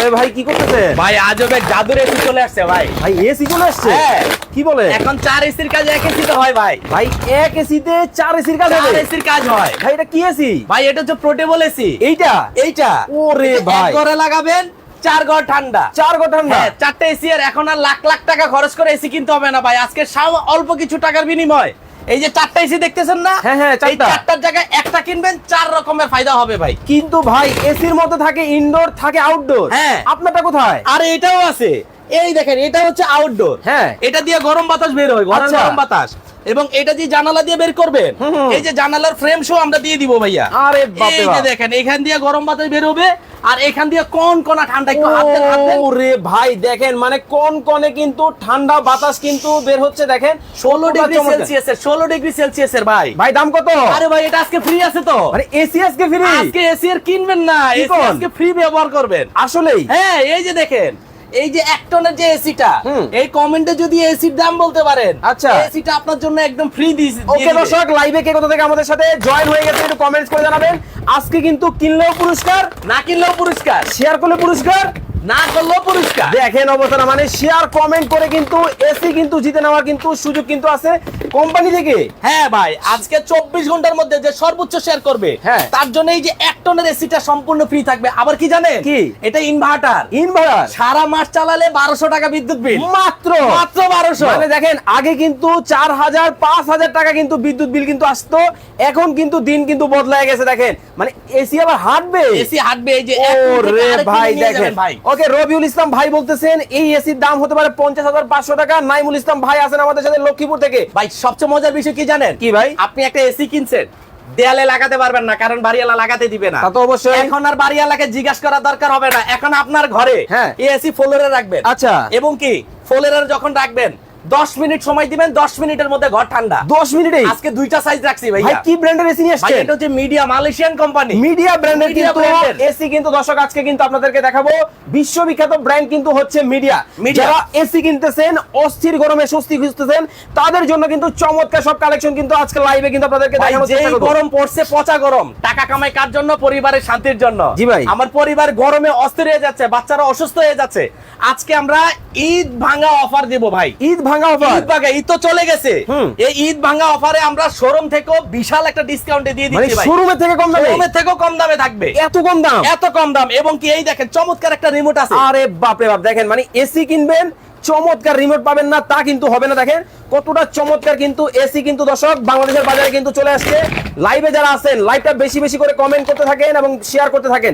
আরে ভাই কি করতেছে? ভাই আজবে জাদুর এসি চলে আসছে ভাই। ভাই এসি চলে আসছে। কি বলে? এখন চার এসির কাজ এক এসিতে হয় ভাই। ভাই এক এসিতে চার এসির কাজ চার এসির কাজ হয়। ভাই এটা কি এসি ভাই এটা হচ্ছে পোর্টেবল এসি এইটা? এইটা। ওরে ভাই। লাগাবেন চার ঘর ঠান্ডা। চার ঘর ঠান্ডা? হ্যাঁ চারটে এসি আর এখন আর লাখ লাখ টাকা খরচ করে এসি কিনতে হবে না ভাই। আজকে অল্প কিছু টাকার বিনিময়। এই যে চারটা এসি দেখতেছেন না? হ্যাঁ, হ্যাঁ, এই চারটা। চারটার জায়গায় একটা কিনবেন চার রকমের ফায়দা হবে ভাই। কিন্তু ভাই এসির মতো থাকে ইনডোর থাকে আউটডোর হ্যাঁ। আপনারটা কোথায়? আরে এটাও আছে। এই দেখেন এটা হচ্ছে আউটডোর হ্যাঁ। এটা দিয়ে গরম বাতাস বের হয় গরম আচ্ছা। বাতাস। এবং এটা দিয়ে জানালা দিয়ে বের করবেন। এই যে জানালার ফ্রেম শো আমরা দিয়ে দিব ভাইয়া। আরে বাপরে এই যে দেখেন এখান দিয়ে গরম বাতাস বের হবে আর এখান দিয়ে কোন কোনা ঠান্ডা একটু হাত হাত। ওরে ভাই দেখেন মানে কোন কোনে কিন্তু ঠান্ডা বাতাস কিন্তু বের হচ্ছে দেখেন ষোলো ডিগ্রি চমৎকার। সেলসিয়াসের ষোলো ডিগ্রি সেলসিয়াস এর ভাই। ভাই দাম কত? আরে ভাই এটা আজকে ফ্রি আছে তো। মানে এসি আজকে ফ্রি আজকে এসি এর কিনবেন না এসি আজকে ফ্রি ব্যবহার করবেন। আসলেই? হ্যাঁ এই যে দেখেন এই যে এক টনের যে এসিটা। এই কমেন্টে যদি এসির দাম বলতে পারেন আচ্ছা। এসিটা আপনার জন্য একদম ফ্রি দিয়েছি ওকে দর্শক লাইভে কে কোথা থেকে আমাদের সাথে জয়েন হয়ে গেছে একটু কমেন্টস করে জানাবেন। আজকে কিন্তু কিনলেও পুরস্কার না কিনলেও পুরস্কার। শেয়ার করলে পুরস্কার। না করলেও পুরস্কার। দেখেন অবস্থা মানে শেয়ার কমেন্ট করে কিন্তু এসি কিন্তু জিতে নেওয়ার কিন্তু সুযোগ কিন্তু আছে। কোম্পানি থেকে? হ্যাঁ ভাই আজকে চব্বিশ ঘণ্টার মধ্যে যে সর্বোচ্চ শেয়ার করবে হ্যাঁ। তার জন্য এই যে এক টনের এসিটা সম্পূর্ণ ফ্রি থাকবে। আবার কি জানেন? কি? এটা ইনভার্টার ইনভার্টার সারা মাস চালালে বারোশো টাকা বিদ্যুৎ বিল মাত্র? মাত্র বারোশো। মানে দেখেন আগে কিন্তু চার হাজার পাঁচ হাজার টাকা কিন্তু বিদ্যুৎ বিল কিন্তু আসতো। এখন কিন্তু দিন কিন্তু বদলায় গেছে দেখেন। মানে এসি আবার হাঁটবে? এসি হাঁটবে এই যে ও এক মিনিট থেকে রে আরেক ভাই দেখেন। ভাই। ওকে রবিউল ইসলাম ভাই বলতেছেন এই এসির দাম হতে পারে পঞ্চাশ হাজার পাঁচশো টাকা। নাইমুল ইসলাম ভাই আছেন আমাদের সাথে লক্ষ্মীপুর থেকে। ভাই সবচেয়ে মজার বিষয় কি জানেন কি ভাই? আপনি একটা এসি কিনছেন দেয়ালে লাগাতে পারবেন না কারণ বাড়িওয়ালা লাগাতে দিবে না তা তো অবশ্যই। এখন আর বাড়িওয়ালাকে জিজ্ঞাসা করার দরকার হবে না এখন আপনার ঘরে হ্যাঁ। এসি ফ্লোরে রাখবেন আচ্ছা। এবং কি ফ্লোরে যখন রাখবেন দশ মিনিট সময় দিবেন দশ মিনিটের মধ্যে ঘর ঠান্ডা। দশ মিনিটেই? আজকে দুইটা সাইজ রাখছি ভাই কি ব্র্যান্ডের এসি নিয়ে ভাই আসছেন এটা হচ্ছে মিডিয়া মালয়েশিয়ান কোম্পানি মিডিয়া ব্র্যান্ডের কিন্তু এসি কিন্তু দর্শক আজকে কিন্তু আপনাদেরকে দেখাবো। বিশ্ববিখ্যাত ব্র্যান্ড কিন্তু হচ্ছে মিডিয়া। যারা এসি কিনতেছেন অস্থির গরমে স্বস্তি খুঁজতেছেন তাদের জন্য কিন্তু চমৎকার সব কালেকশন কিন্তু আজকে লাইভে কিন্তু আপনাদেরকে দেখানোর যেই গরম পড়ছে পচা গরম। টাকা কামাই কার জন্য? পরিবারের শান্তির জন্য। জি ভাই। আমার পরিবার গরমে অস্থির হয়ে যাচ্ছে বাচ্চারা অসুস্থ হয়ে যাচ্ছে। আজকে আমরা ঈদ ভাঙা অফার দেব ভাই। ঈদ ভাঙা অফার ঈদ ভাঙা ঈদ তো চলে গেছে। এই ঈদ ভাঙা অফারে আমরা শোরুম থেকেও বিশাল একটা ডিসকাউন্টে দিয়ে মানে দিচ্ছি ভাই। শোরুমের থেকে কম দামে? শোরুমের থেকেও কম দামে থাকবে। এত কম দাম? এত কম দাম। এবং কি এই দেখেন চমৎকার একটা রিমোট আছে। আরে বাপরে বাপ দেখেন মানে এসি কিনবেন চমৎকার রিমোট পাবেন না তা কিন্তু হবে না দেখেন। কতটা চমৎকার কিন্তু এসি কিন্তু দর্শক বাংলাদেশের বাজারে কিন্তু চলে আসছে। লাইভে যারা আছেন লাইভটা বেশি বেশি করে কমেন্ট করতে থাকেন এবং শেয়ার করতে থাকেন।